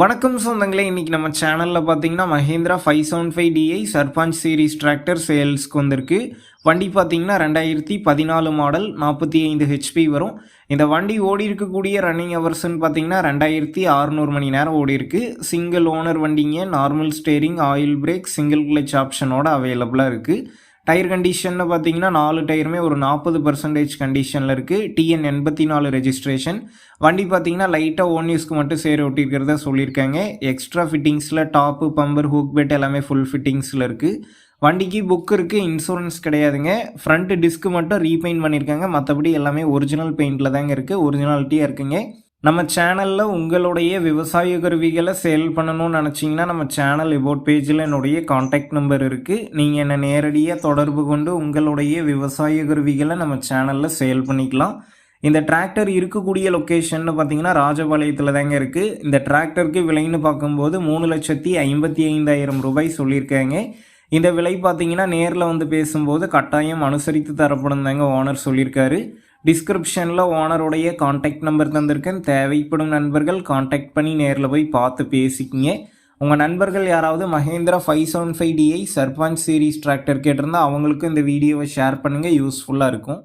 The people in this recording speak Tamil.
வணக்கம் சொந்தங்களே இன்றைக்கி நம்ம சேனலில் பார்த்தீங்கன்னா Mahindra five seven five DI Sarpanch series tractor சேல்ஸ்க்கு வந்திருக்கு. வண்டி பார்த்தீங்கன்னா ரெண்டாயிரத்தி பதினாலு மாடல் நாற்பத்தி ஐந்து ஹெச்பி வரும். இந்த வண்டி ஓடி இருக்கக்கூடிய ரன்னிங் ஹவர்ஸ்ன்னு பார்த்தீங்கன்னா ரெண்டாயிரத்தி அறநூறு மணி நேரம் ஓடி இருக்கு. சிங்கிள் ஓனர் வண்டிங்க normal steering oil brake single clutch ஆப்ஷனோட அவைலபிளாக இருக்குது டயர் கண்டிஷன்னு பார்த்தீங்கன்னா நாலு டயருமே ஒரு நாற்பது பர்சன்டேஜ் கண்டிஷனில் இருக்குது டிஎன் எண்பத்தி நாலு ரெஜிஸ்ட்ரேஷன் வண்டி பார்த்தீங்கன்னா லைட்டாக ஓன் யூஸ்க்கு மட்டும் சேர ஒட்டியிருக்கிறதா சொல்லியிருக்காங்க. எக்ஸ்ட்ரா ஃபிட்டிங்ஸில் டாப்பு பம்பர் ஹூக் பெட் எல்லாமே ஃபுல் ஃபிட்டிங்ஸில் இருக்குது வண்டிக்கு புக் இருக்குது இன்சூரன்ஸ் கிடையாதுங்க. ஃப்ரண்ட் டிஸ்க்கு மட்டும் ரீபெயிண்ட் பண்ணியிருக்காங்க. மற்றபடி எல்லாமே ஒரிஜினல் பெயிண்டில் தாங்க இருக்குது ஒரிஜினாலிட்டியாக இருக்குங்க. நம்ம சேனலில் உங்களுடைய விவசாய கருவிகளை சேல் பண்ணணும்னு நினச்சிங்கன்னா நம்ம சேனல் இபோட் பேஜில் என்னுடைய காண்டாக்ட் நம்பர் இருக்குது நீங்கள் என்னை நேரடியாக தொடர்பு கொண்டு உங்களுடைய விவசாய கருவிகளை நம்ம சேனலில் சேல் பண்ணிக்கலாம். இந்த டிராக்டர் இருக்கக்கூடிய லொக்கேஷன் பார்த்தீங்கன்னா ராஜபாளையத்தில் தாங்க இருக்குது இந்த டிராக்டருக்கு விலைன்னு பார்க்கும்போது மூணு லட்சத்தி ஐம்பத்தி ஐந்தாயிரம் ரூபாய் சொல்லியிருக்காங்க. இந்த விலை பார்த்தீங்கன்னா நேரில் வந்து பேசும்போது கட்டாயம் அனுசரித்து தரப்படும் தாங்க ஓனர் சொல்லியிருக்காரு. டிஸ்கிரிப்ஷனில் ஓனருடைய காண்டாக்ட் நம்பர் தந்திருக்கேன். தேவைப்படும் நண்பர்கள் காண்டாக்ட் பண்ணி நேரில் போய் பார்த்து பேசிக்கிங்க. உங்கள் நண்பர்கள் யாராவது Mahindra five seven five DI Sarpanch series tractor கேட்டிருந்தால் அவங்களுக்கும் இந்த வீடியோவை ஷேர் பண்ணுங்கள் யூஸ்ஃபுல்லாக இருக்கும்.